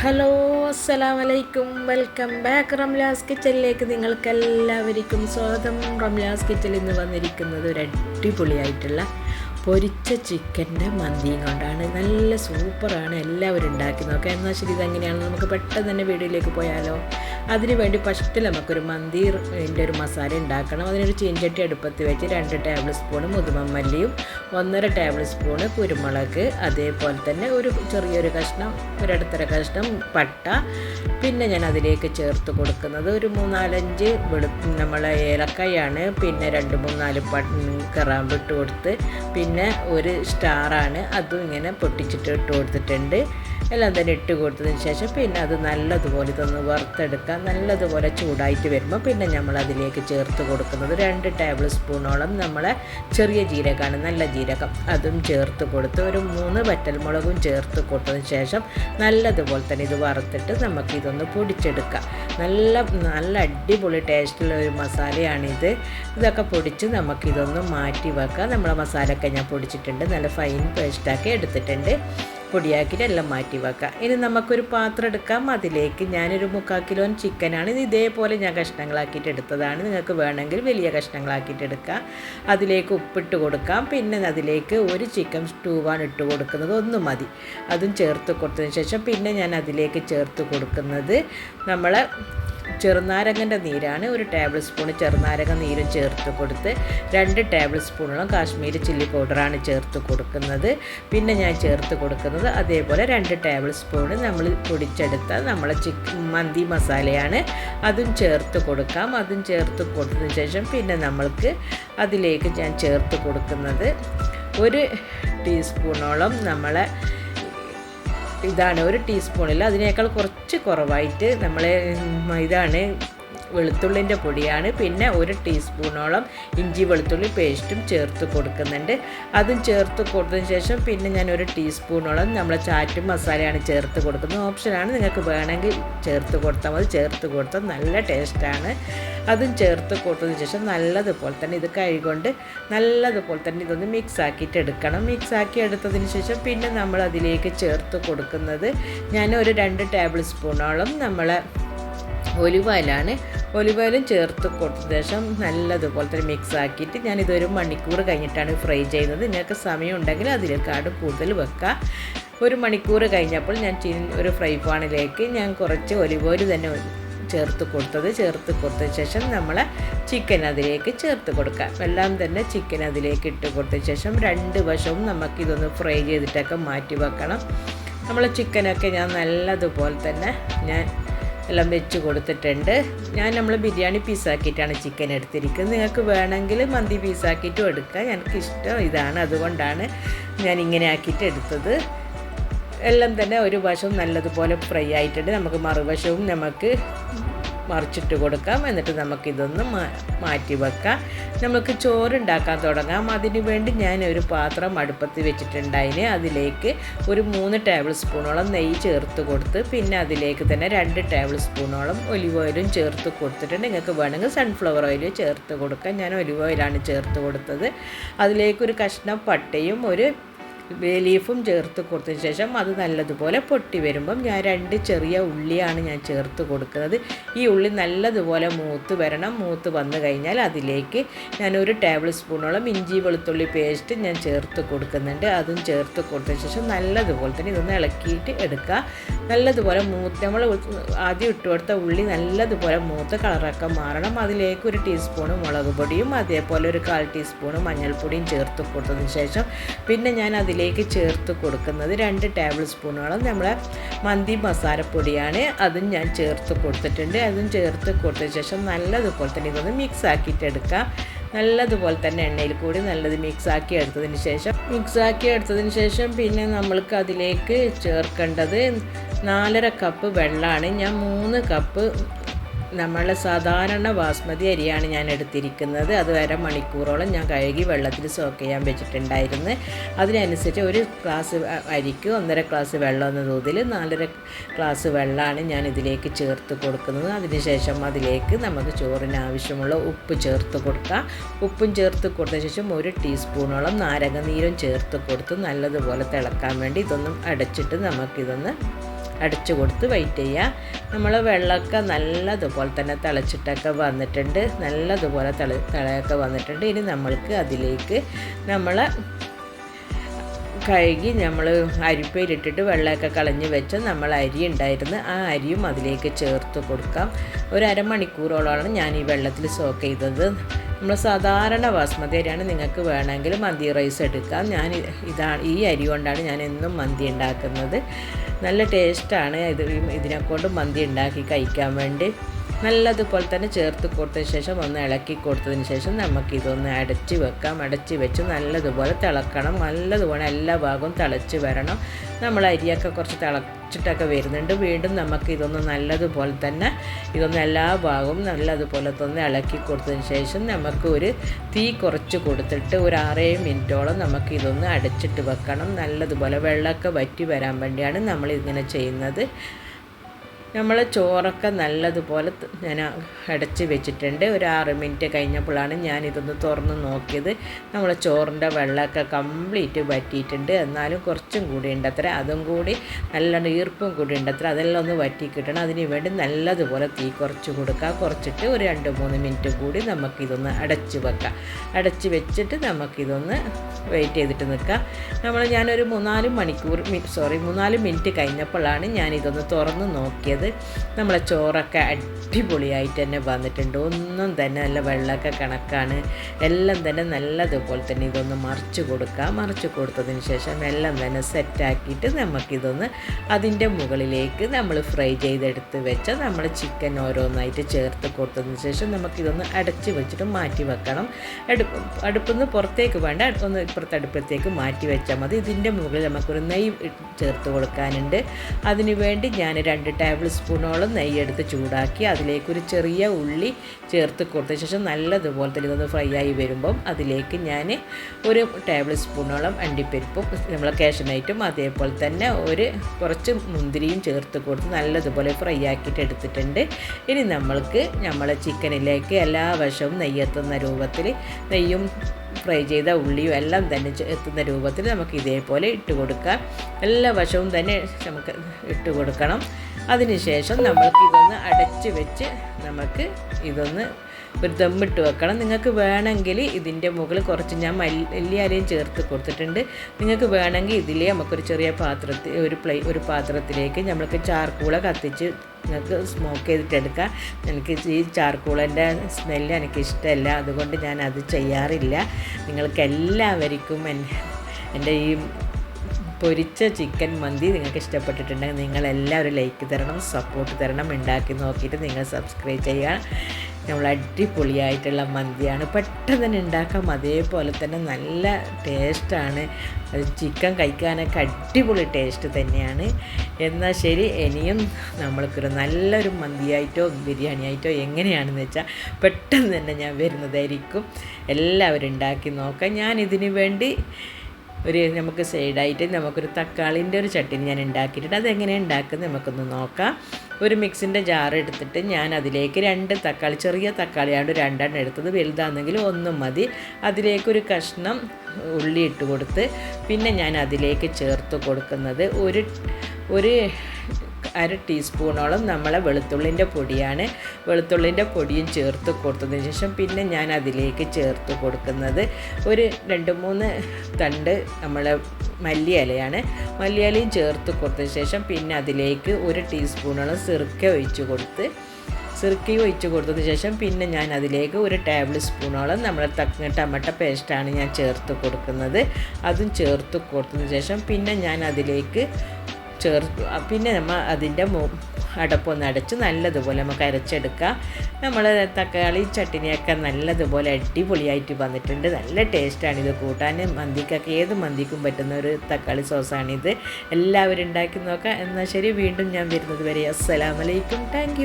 Hello അസ്സലാം വലൈക്കും welcome back Ramla's കിച്ചണിലേക്ക് നിങ്ങൾക്ക് എല്ലാവർക്കും സ്വാഗതം. റംലാസ് കിച്ചണിൽ ഇന്ന് വന്നിരിക്കുന്നത് ഒരു അടിപൊളിയായിട്ടുള്ള പൊരിച്ച ചിക്കന്റെ മന്തിയും കൊണ്ടാണ്. നല്ല സൂപ്പറാണ്. എല്ലാവരും ഉണ്ടാക്കി നോക്കാം. എന്നാൽ ശരി ഇതെങ്ങനെയാണ്? നമുക്ക് പെട്ടെന്ന് തന്നെ വീഡിയോയിലേക്ക് പോയാലോ. അതിന് വേണ്ടി ഫസ്റ്റ് നമുക്കൊരു മന്തിന്റെ ഒരു മസാല ഉണ്ടാക്കണം. അതിനൊരു ചീഞ്ചട്ടി അടുപ്പത്ത് വെച്ച് രണ്ട് ടേബിൾ സ്പൂണ് മുതുമല്ലിയും ഒന്നര ടേബിൾ സ്പൂണ് കുരുമുളക് അതേപോലെ തന്നെ ഒരു ചെറിയൊരു കഷ്ണം ഒരിടത്തര കഷ്ണം പട്ട. പിന്നെ ഞാൻ അതിലേക്ക് ചേർത്ത് കൊടുക്കുന്നത് ഒരു മൂന്നാലഞ്ച് വെളു നമ്മളെ ഏലക്കായാണ്. പിന്നെ രണ്ട് മൂന്നാൽ പ കറാമ്പ് ഇട്ട് കൊടുത്ത്. പിന്നെ ഒരു സ്റ്റാറാണ് അതും ഇങ്ങനെ പൊട്ടിച്ചിട്ട് ഇട്ട് കൊടുത്തിട്ടുണ്ട്. എല്ലാം തന്നെ ഇട്ട് കൊടുത്തതിന് ശേഷം പിന്നെ അത് നല്ലതുപോലെ ഇതൊന്ന് വറുത്തെടുക്കാം നല്ലതുപോലെ ചൂടായിട്ട് വരുമ്പോൾ പിന്നെ നമ്മൾ അതിലേക്ക് ചേർത്ത് കൊടുക്കുന്നത് രണ്ട് ടേബിൾ സ്പൂണോളം നമ്മളെ ചെറിയ ജീരകമാണ് നല്ല ജീരകം. അതും ചേർത്ത് കൊടുത്ത് ഒരു മൂന്ന് വറ്റൽമുളകും ചേർത്ത് കൊടുത്തതിന് ശേഷം നല്ലതുപോലെ തന്നെ ഇത് വറുത്തിട്ട് നമുക്ക് ഇതൊന്ന് പൊടിച്ചെടുക്കാം. നല്ല നല്ല അടിപൊളി ടേസ്റ്റുള്ള ഒരു മസാലയാണിത്. ഇതൊക്കെ പൊടിച്ച് നമുക്കിതൊന്ന് മാറ്റി വെക്കാം. നമ്മളെ മസാലയൊക്കെ ഞാൻ പൊടിച്ചിട്ടുണ്ട്. നല്ല ഫൈൻ പേസ്റ്റാക്കി എടുത്തിട്ടുണ്ട്. പൊടിയാക്കിയിട്ട് എല്ലാം മാറ്റി വെക്കാം. ഇനി നമുക്കൊരു പാത്രം എടുക്കാം. അതിലേക്ക് ഞാനൊരു മുക്കാൽ കിലോ ചിക്കനാണ്. ഇത് ഇതേപോലെ ഞാൻ കഷ്ണങ്ങളാക്കിയിട്ട് എടുത്തതാണ്. നിങ്ങൾക്ക് വേണമെങ്കിൽ വലിയ കഷ്ണങ്ങളാക്കിയിട്ട് എടുക്കാം. അതിലേക്ക് ഉപ്പിട്ട് കൊടുക്കാം. പിന്നെ അതിലേക്ക് ഒരു ചിക്കൻ സ്റ്റൂവാണ് ഇട്ട് കൊടുക്കുന്നത്. ഒന്ന് മതി. അതും ചേർത്ത് കൊടുത്തതിന് ശേഷം പിന്നെ ഞാൻ അതിലേക്ക് ചേർത്ത് കൊടുക്കുന്നത് നമ്മളെ ചെറുനാരങ്ങന്റെ നീരാണ് ഒരു ടേബിൾ സ്പൂൺ ചെറുനാരങ്ങ നീരും ചേർത്ത് കൊടുത്ത് രണ്ട് ടേബിൾ സ്പൂണോളം കാശ്മീരി ചില്ലി പൗഡറാണ് ചേർത്ത് കൊടുക്കുന്നത്. പിന്നെ ഞാൻ ചേർത്ത് കൊടുക്കുന്നത് അതേപോലെ രണ്ട് ടേബിൾ സ്പൂൺ നമ്മൾ പൊടിച്ചെടുത്ത നമ്മളെ ചിക്കൻ മന്തി മസാലയാണ്. അതും ചേർത്ത് കൊടുക്കാം. അതും ചേർത്ത് കൊടുത്തതിന് ശേഷം പിന്നെ നമ്മൾക്ക് അതിലേക്ക് ഞാൻ ചേർത്ത് കൊടുക്കുന്നത് ഒരു ടീസ്പൂണോളം നമ്മളെ ഇതാണ് ഒരു ടീസ്പൂണിൽ അതിനേക്കാൾ കുറച്ച് കുറവായിട്ട് നമ്മൾ ഇതാണ് വെളുത്തുള്ളിന്റെ പൊടിയാണ്. പിന്നെ ഒരു ടീസ്പൂണോളം ഇഞ്ചി വെളുത്തുള്ളി പേസ്റ്റും ചേർത്ത് കൊടുക്കുന്നുണ്ട്. അതും ചേർത്ത് കൊടുത്തതിന് ശേഷം പിന്നെ ഞാൻ ഒരു ടീസ്പൂണോളം നമ്മൾ ചാറ്റും മസാലയാണ് ചേർത്ത് കൊടുക്കുന്നത്. ഓപ്ഷനാണ് നിങ്ങൾക്ക് വേണമെങ്കിൽ ചേർത്ത് കൊടുത്താൽ മതി. ചേർത്ത് കൊടുത്താൽ നല്ല ടേസ്റ്റാണ്. അതും ചേർത്ത് കൊടുത്തതിന് ശേഷം നല്ലതുപോലെ തന്നെ ഇത് കഴുകൊണ്ട് നല്ലതുപോലെ തന്നെ ഇതൊന്ന് മിക്സ് ആക്കിയിട്ട് എടുക്കണം. മിക്സ് ആക്കി എടുത്തതിന് ശേഷം പിന്നെ നമ്മൾ അതിലേക്ക് ചേർത്ത് കൊടുക്കുന്നത് ഞാൻ ഒരു രണ്ട് ടേബിൾ സ്പൂണോളം നമ്മളെ ഒലിവ് ഓയിലാണ് ഒലിവ് ഓയിലും ചേർത്ത് കൊടുത്ത ശേഷം നല്ലതുപോലെ തന്നെ മിക്സ് ആക്കിയിട്ട് ഞാൻ ഇതൊരു മണിക്കൂർ കഴിഞ്ഞിട്ടാണ് ഫ്രൈ ചെയ്യുന്നത്. നിങ്ങൾക്ക് സമയം ഉണ്ടെങ്കിൽ അതിലേക്കാട് കൂടുതൽ വെക്കുക ഒരു മണിക്കൂർ കഴിഞ്ഞപ്പോൾ ഞാൻ ഒരു ഫ്രൈ പാനിലേക്ക് ഞാൻ കുറച്ച് ഒലിവ് ഓയിൽ തന്നെ ചേർത്ത് കൊടുത്തത്. ചേർത്ത് കൊടുത്ത ശേഷം നമ്മൾ ചിക്കൻ അതിലേക്ക് ചേർത്ത് കൊടുക്കാം. എല്ലാം തന്നെ ചിക്കൻ അതിലേക്ക് ഇട്ട് കൊടുത്ത ശേഷം രണ്ട് വശവും നമുക്കിതൊന്ന് ഫ്രൈ ചെയ്തിട്ടൊക്കെ മാറ്റി വെക്കണം. നമ്മൾ ചിക്കനൊക്കെ ഞാൻ നല്ലതുപോലെ തന്നെ ഞാൻ എല്ലാം വെച്ച് കൊടുത്തിട്ടുണ്ട്. ഞാൻ നമ്മൾ ബിരിയാണി പീസാക്കിയിട്ടാണ് ചിക്കൻ എടുത്തിരിക്കുന്നത്. നിങ്ങൾക്ക് വേണമെങ്കിൽ മന്തി പീസാക്കിയിട്ടും എടുക്കാം. എനിക്കിഷ്ടം ഇതാണ്. അതുകൊണ്ടാണ് ഞാൻ ഇങ്ങനെ ആക്കിയിട്ട് എടുത്തത്. എല്ലാം തന്നെ ഒരു വശവും നല്ലതുപോലെ ഫ്രൈ ആയിട്ടുണ്ട്. നമുക്ക് മറുവശവും നമുക്ക് മറിച്ചിട്ട് കൊടുക്കാം. എന്നിട്ട് നമുക്കിതൊന്ന് മാറ്റി വെക്കാം. നമുക്ക് ചോറുണ്ടാക്കാൻ തുടങ്ങാം. അതിന് വേണ്ടി ഞാൻ ഒരു പാത്രം അടുപ്പത്ത് വെച്ചിട്ടുണ്ടായിന്. അതിലേക്ക് ഒരു മൂന്ന് ടേബിൾ സ്പൂണോളം നെയ്യ് ചേർത്ത് കൊടുത്ത് പിന്നെ അതിലേക്ക് തന്നെ രണ്ട് ടേബിൾ സ്പൂണോളം ഒലിവ് ഓയിലും ചേർത്ത് കൊടുത്തിട്ടുണ്ട്. നിങ്ങൾക്ക് വേണമെങ്കിൽ സൺഫ്ലവർ ഓയിൽ ചേർത്ത് കൊടുക്കാം. ഞാൻ ഒലിവ് ഓയിലാണ് ചേർത്ത് കൊടുത്തത്. അതിലേക്ക് ഒരു കഷ്ണം പട്ടയും ഒരു ബേ ലീഫും ചേർത്ത് കൊടുത്തതിന് ശേഷം അത് നല്ലതുപോലെ പൊട്ടി വരുമ്പം ഞാൻ രണ്ട് ചെറിയ ഉള്ളിയാണ് ഞാൻ ചേർത്ത് കൊടുക്കുന്നത്. ഈ ഉള്ളി നല്ലതുപോലെ മൂത്ത് വരണം. മൂത്ത് വന്നു കഴിഞ്ഞാൽ അതിലേക്ക് ഞാൻ ഒരു ടേബിൾ സ്പൂണോളം ഇഞ്ചി വെളുത്തുള്ളി പേസ്റ്റ് ഞാൻ ചേർത്ത് കൊടുക്കുന്നുണ്ട്. അതും ചേർത്ത് കൊടുത്തതിന് ശേഷം നല്ലതുപോലെ തന്നെ ഇതൊന്ന് ഇളക്കിയിട്ട് എടുക്കുക. നല്ലതുപോലെ മൂത്ത് നമ്മൾ ആദ്യം ഇട്ട് കൊടുത്ത ഉള്ളി നല്ലതുപോലെ മൂത്ത് കളറൊക്കെ മാറണം. അതിലേക്ക് ഒരു ടീസ്പൂണ് മുളക് പൊടിയും അതേപോലെ ഒരു കാൽ ടീസ്പൂണ് മഞ്ഞൾപ്പൊടിയും ചേർത്ത് കൊടുത്തതിന് ശേഷം പിന്നെ ഞാൻ അതിൽ അതിലേക്ക് ചേർത്ത് കൊടുക്കുന്നത് രണ്ട് ടേബിൾ സ്പൂണോളം നമ്മൾ മന്തി മസാലപ്പൊടിയാണ്. അതും ഞാൻ ചേർത്ത് കൊടുത്തിട്ടുണ്ട്. അതും ചേർത്ത് കൊടുത്ത ശേഷം നല്ലതുപോലെ തന്നെ ഇതൊന്ന് മിക്സ് ആക്കിയിട്ട് എടുക്കാം. നല്ലതുപോലെ തന്നെ എണ്ണയിൽ കൂടി നല്ലത് മിക്സ് ആക്കി എടുത്തതിന് ശേഷം മിക്സ് ആക്കി എടുത്തതിന് ശേഷം പിന്നെ നമ്മൾക്ക് അതിലേക്ക് ചേർക്കേണ്ടത് നാലര കപ്പ് വെള്ളമാണ്. ഞാൻ മൂന്ന് കപ്പ് നമ്മൾ സാധാരണ ബാസ്മതി അരിയാണ് ഞാൻ എടുത്തിരിക്കുന്നത്. അത് അര മണിക്കൂറോളം ഞാൻ കഴുകി വെള്ളത്തിൽ സോക്ക് ചെയ്യാൻ വെച്ചിട്ടുണ്ടായിരുന്നു. അതിനനുസരിച്ച് ഒരു ഗ്ലാസ് അരിക്ക് ഒന്നര ഗ്ലാസ് വെള്ളം എന്ന തോതിൽ നാലര ഗ്ലാസ് വെള്ളമാണ് ഞാൻ ഇതിലേക്ക് ചേർത്ത് കൊടുക്കുന്നത്. അതിനുശേഷം അതിലേക്ക് നമുക്ക് ചോറിന് ആവശ്യമുള്ള ഉപ്പ് ചേർത്ത് കൊടുക്കാം. ഉപ്പും ചേർത്ത് കൊടുത്ത ശേഷം ഒരു ടീസ്പൂണോളം നാരങ്ങ നീരും ചേർത്ത് കൊടുത്ത് നല്ലതുപോലെ തിളക്കാൻ വേണ്ടി ഇതൊന്നും അടച്ചിട്ട് നമുക്കിതൊന്ന് അടച്ചു കൊടുത്ത് വെയിറ്റ് ചെയ്യുക നമ്മൾ വെള്ളമൊക്കെ നല്ലതുപോലെ തന്നെ തിളച്ചിട്ടൊക്കെ വന്നിട്ടുണ്ട്. നല്ലതുപോലെ തിള തിളയൊക്കെ വന്നിട്ടുണ്ട്. ഇനി നമ്മൾക്ക് അതിലേക്ക് നമ്മൾ കഴുകി നമ്മൾ അരിപ്പയിലിട്ടിട്ട് വെള്ളമൊക്കെ കളഞ്ഞ് വെച്ച് നമ്മൾ അരി ഉണ്ടായിരുന്നു. ആ അരിയും അതിലേക്ക് ചേർത്ത് കൊടുക്കാം. ഒരു അരമണിക്കൂറോളമാണ് ഞാൻ ഈ വെള്ളത്തിൽ സോക്ക് ചെയ്തത്. നമ്മൾ സാധാരണ ബാസ്മതി അരിയാണ്. നിങ്ങൾക്ക് വേണമെങ്കിൽ മന്തി റൈസ് എടുക്കാം. ഞാൻ ഇതാണ് ഈ അരി കൊണ്ടാണ് ഞാൻ എന്നും മന്തി ഉണ്ടാക്കുന്നത്. നല്ല ടേസ്റ്റാണ് ഇത് ഇതിനെക്കൊണ്ട് മന്തി ഉണ്ടാക്കി കഴിക്കാൻ വേണ്ടി. നല്ലതുപോലെ തന്നെ ചേർത്ത് കൊടുത്തതിന് ശേഷം ഒന്ന് ഇളക്കി കൊടുത്തതിന് ശേഷം നമുക്കിതൊന്ന് അടച്ച് വെക്കാം. അടച്ച് വെച്ച് നല്ലതുപോലെ തിളക്കണം. നല്ലതുപോലെ എല്ലാ ഭാഗവും തിളച്ച് വരണം. നമ്മൾ അരിയൊക്കെ കുറച്ച് തിളച്ചിട്ടൊക്കെ വരുന്നുണ്ട്. വീണ്ടും നമുക്ക് ഇതൊന്ന് നല്ലതുപോലെ തന്നെ ഇതൊന്ന് എല്ലാ ഭാഗവും നല്ലതുപോലെ തന്നെ ഇളക്കി കൊടുത്തതിന് ശേഷം നമുക്ക് ഒരു തീ കുറച്ച് കൊടുത്തിട്ട് ഒരു ആറേഴ് മിനിറ്റോളം നമുക്ക് ഇതൊന്ന് അടച്ചിട്ട് വെക്കണം. നല്ലതുപോലെ വെള്ളമൊക്കെ വറ്റി വരാൻ വേണ്ടിയാണ് നമ്മൾ ഇങ്ങനെ ചെയ്യുന്നത്. നമ്മൾ ചോറൊക്കെ നല്ലതുപോലെ ഞാൻ അടച്ച് വെച്ചിട്ടുണ്ട്. ഒരു ആറ് മിനിറ്റ് കഴിഞ്ഞപ്പോഴാണ് ഞാൻ ഇതൊന്ന് തുറന്ന് നോക്കിയത്. നമ്മൾ ചോറിന്റെ വെള്ളമൊക്കെ കംപ്ലീറ്റ് വറ്റിയിട്ടുണ്ട്. എന്നാലും കുറച്ചും കൂടി ഉണ്ട് അത്ര അതും കൂടി നല്ല ഈർപ്പും കൂടി ഉണ്ട് അത്ര അതെല്ലാം ഒന്ന് വറ്റി കിട്ടണം. അതിന് വേണ്ടി നല്ലതുപോലെ തീ കുറച്ച് കൊടുക്കുക കുറച്ചിട്ട് ഒരു രണ്ട് മൂന്ന് മിനിറ്റ് കൂടി നമുക്കിതൊന്ന് അടച്ച് വെക്കാം. അടച്ച് വെച്ചിട്ട് നമുക്കിതൊന്ന് വെയിറ്റ് ചെയ്തിട്ട് നിൽക്കാം. നമ്മൾ ഞാനൊരു മൂന്നാൽ മണിക്കൂർ സോറി മൂന്നാൽ മിനിറ്റ് കഴിഞ്ഞപ്പോഴാണ് ഞാനിതൊന്ന് തുറന്ന് നോക്കിയത്. നമ്മളെ ചോറൊക്കെ അടിപൊളിയായിട്ട് തന്നെ വന്നിട്ടുണ്ട്. ഒന്നും തന്നെ നല്ല വെള്ളമൊക്കെ കണക്കാണ്. എല്ലാം തന്നെ നല്ലതുപോലെ തന്നെ ഇതൊന്ന് മറിച്ച് കൊടുക്കാം. മറിച്ച് കൊടുത്തതിന് ശേഷം എല്ലാം തന്നെ സെറ്റാക്കിയിട്ട് നമുക്കിതൊന്ന് അതിന്റെ മുകളിലേക്ക് നമ്മൾ ഫ്രൈ ചെയ്തെടുത്ത് വെച്ച നമ്മൾ ചിക്കൻ ഓരോന്നായിട്ട് ചേർത്ത് കൊടുത്തതിന് ശേഷം നമുക്കിതൊന്ന് അടച്ച് വെച്ചിട്ട് മാറ്റി വെക്കണം. അടുപ്പ് അടുപ്പിൽ നിന്ന് പുറത്തേക്ക് വേണ്ട. ഒന്ന് ഇപ്പുറത്തെ അടുപ്പത്തേക്ക് മാറ്റി വെച്ചാൽ മതി. ഇതിന്റെ മുകളിൽ നമുക്കൊരു നെയ്യ് ചേർത്ത് കൊടുക്കാനുണ്ട്. അതിനുവേണ്ടി ഞാൻ രണ്ട് ടേബിൾ സ്പൂണോളം നെയ്യെടുത്ത് ചൂടാക്കി അതിലേക്കൊരു ചെറിയ ഉള്ളി ചേർത്ത് കൊടുത്ത ശേഷം നല്ലതുപോലെ തന്നെ ഇതൊന്ന് ഫ്രൈ ആയി വരുമ്പം അതിലേക്ക് ഞാൻ ഒരു ടേബിൾ സ്പൂണോളം അണ്ടിപ്പരിപ്പും നമ്മളെ കാഷ്യനൈറ്റും അതേപോലെ തന്നെ ഒരു കുറച്ച് മുന്തിരിയും ചേർത്ത് കൊടുത്ത് നല്ലതുപോലെ ഫ്രൈ ആക്കിയിട്ട് എടുത്തിട്ടുണ്ട്. ഇനി നമ്മൾക്ക് നമ്മളെ ചിക്കനിലേക്ക് എല്ലാ വശവും നെയ്യെത്തുന്ന രൂപത്തിൽ നെയ്യും ഫ്രൈ ചെയ്ത ഉള്ളിയും എല്ലാം തന്നെ എത്തുന്ന രൂപത്തിൽ നമുക്ക് ഇതേപോലെ ഇട്ട് കൊടുക്കാം. എല്ലാ വശവും തന്നെ നമുക്ക് ഇട്ട് കൊടുക്കണം. അതിനുശേഷം നമ്മൾക്ക് ഇതൊന്ന് അടച്ച് വെച്ച് നമുക്ക് ഇതൊന്ന് ഒരു ദമ്മിട്ട് വെക്കണം. നിങ്ങൾക്ക് വേണമെങ്കിൽ ഇതിന്റെ മുകളിൽ കുറച്ച് ഞാൻ മല്ലിയാലയും ചേർത്ത് കൊടുത്തിട്ടുണ്ട്. നിങ്ങൾക്ക് വേണമെങ്കിൽ ഇതിൽ നമുക്കൊരു ചെറിയ പാത്രത്തിൽ ഒരു പ്ലേ ഒരു പാത്രത്തിലേക്ക് നമ്മൾക്ക് ചാർക്കൂള കത്തിച്ച് നിങ്ങൾക്ക് സ്മോക്ക് ചെയ്തിട്ടെടുക്കാം. എനിക്ക് ഈ ചാർക്കൂളന്റെ സ്മെല്ല് എനിക്ക് ഇഷ്ടമല്ല. അതുകൊണ്ട് ഞാൻ അത് ചെയ്യാറില്ല. നിങ്ങൾക്ക് എല്ലാവർക്കും എന്റെ ഈ പൊരിച്ച ചിക്കൻ മന്തി നിങ്ങൾക്ക് ഇഷ്ടപ്പെട്ടിട്ടുണ്ടെങ്കിൽ നിങ്ങളെല്ലാവരും ലൈക്ക് തരണം സപ്പോർട്ട് തരണം ഉണ്ടാക്കി നോക്കിയിട്ട് നിങ്ങൾ സബ്സ്ക്രൈബ് ചെയ്യുക. നമ്മൾ അടിപൊളിയായിട്ടുള്ള മന്തിയാണ്. പെട്ടെന്ന് തന്നെ ഉണ്ടാക്കാം അതേപോലെ തന്നെ നല്ല ടേസ്റ്റാണ്. അത് ചിക്കൻ കഴിക്കാനൊക്കെ അടിപൊളി ടേസ്റ്റ് തന്നെയാണ്. എന്നാൽ ശരി ഇനിയും നമ്മൾക്കൊരു നല്ലൊരു മന്തിയായിട്ടോ ബിരിയാണി ആയിട്ടോ എങ്ങനെയാണെന്ന് വെച്ചാൽ പെട്ടെന്ന് തന്നെ ഞാൻ വരുന്നതായിരിക്കും. എല്ലാവരും ഉണ്ടാക്കി നോക്കാം. ഞാൻ ഇതിനു വേണ്ടി ഒരു നമുക്ക് സൈഡായിട്ട് നമുക്കൊരു തക്കാളിന്റെ ഒരു ചട്ടിനി ഞാൻ ഉണ്ടാക്കിയിട്ടുണ്ട്. അതെങ്ങനെ ഉണ്ടാക്കുന്നത് നമുക്കൊന്ന് നോക്കാം. ഒരു മിക്സിന്റെ ജാർ എടുത്തിട്ട് ഞാൻ അതിലേക്ക് രണ്ട് തക്കാളി ചെറിയ തക്കാളിയാണ് രണ്ടെണ്ണം എടുത്തത് വലുതാണെങ്കിൽ ഒന്നും മതി. അതിലേക്കൊരു കഷ്ണം ഉള്ളി ഇട്ട് കൊടുത്ത് പിന്നെ ഞാൻ അതിലേക്ക് ചേർത്ത് കൊടുക്കുന്നത് ഒരു ഒരു അര ടീസ്പൂണോളം നമ്മളെ വെളുത്തുള്ളിന്റെ പൊടിയാണ്. വെളുത്തുള്ളിന്റെ പൊടിയും ചേർത്ത് കൊടുത്തതിന് ശേഷം പിന്നെ ഞാൻ അതിലേക്ക് ചേർത്ത് കൊടുക്കുന്നത് ഒരു രണ്ട് മൂന്ന് തണ്ട് നമ്മളെ മല്ലിയിലയാണ്. മല്ലിയിലയും ചേർത്ത് കൊടുത്തതിന് ശേഷം പിന്നെ അതിലേക്ക് ഒരു ടീസ്പൂണോളം സിറുക്ക ഒഴിച്ച് കൊടുത്ത് സിറുക്കി ഒഴിച്ച് കൊടുത്തതിന് ശേഷം പിന്നെ ഞാൻ അതിലേക്ക് ഒരു ടേബിൾ സ്പൂണോളം നമ്മുടെ തക്ക ടമട്ട പേസ്റ്റാണ് ഞാൻ ചേർത്ത് കൊടുക്കുന്നത്. അതും ചേർത്ത് കൊടുത്തതിന് ശേഷം പിന്നെ ഞാൻ അതിലേക്ക് ചേർത്ത് പിന്നെ നമ്മൾ അതിന്റെ അടപ്പൊന്ന് അടച്ച് നല്ലതുപോലെ നമുക്ക് അരച്ചെടുക്കാം നമ്മൾ തക്കാളി ചട്ടിനിയൊക്കെ നല്ലതുപോലെ അടിപൊളിയായിട്ട് വന്നിട്ടുണ്ട്. നല്ല ടേസ്റ്റാണ് ഇത്. കൂട്ടാൻ മന്തിക്കൊക്കെ ഏത് മന്തിക്കും പറ്റുന്ന ഒരു തക്കാളി സോസാണിത് എല്ലാവരും ഉണ്ടാക്കി നോക്കാം എന്നാൽ ശരി വീണ്ടും ഞാൻ വരുന്നത് വരെ. അസ്സലാമലൈക്കും താങ്ക്